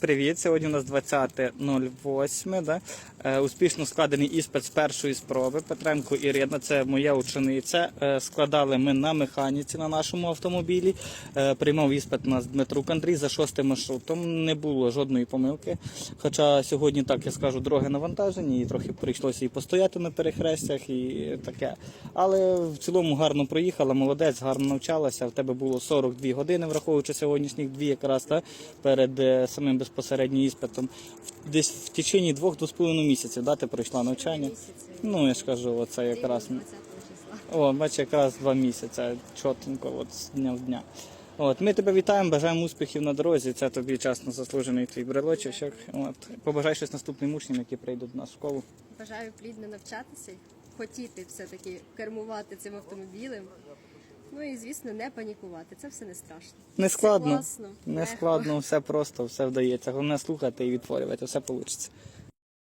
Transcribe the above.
Привіт! Сьогодні у нас 20.08. Да? Е, успішно складений іспит з першої спроби. Петренко Ірина, це моя учениця. Е, складали ми на механіці на нашому автомобілі. Е, приймав іспит у нас Дмитрук Андрій за шостим маршрутом. Не було жодної помилки. Хоча сьогодні, так я скажу, дороги навантажені, і трохи прийшлося і постояти на перехрестях, і таке. Але в цілому гарно проїхала, молодець, гарно навчалася. В тебе було 42 години, враховуючи сьогоднішніх дві якраз та, перед е, самим безпосереднім іспитом. Десь в течение двох-двох з половиною місяців да, ти пройшла навчання. Ну, я ж кажу, оце якраз. 20 числа. О, бач, якраз два місяці, чотенько, от з дня в дня. От, ми тебе вітаємо, бажаємо успіхів на дорозі. Це тобі часно заслужений твій брелочок. От, побажай щось наступним учням, які прийдуть до нас в школу. Бажаю плідно навчатися, хотіти все-таки кермувати цим автомобілем. Ну і звісно, не панікувати. Це все не страшно. Не Все складно, класно, не легко. складно, все просто, все вдається. Головне слухати і відтворювати, все вийде.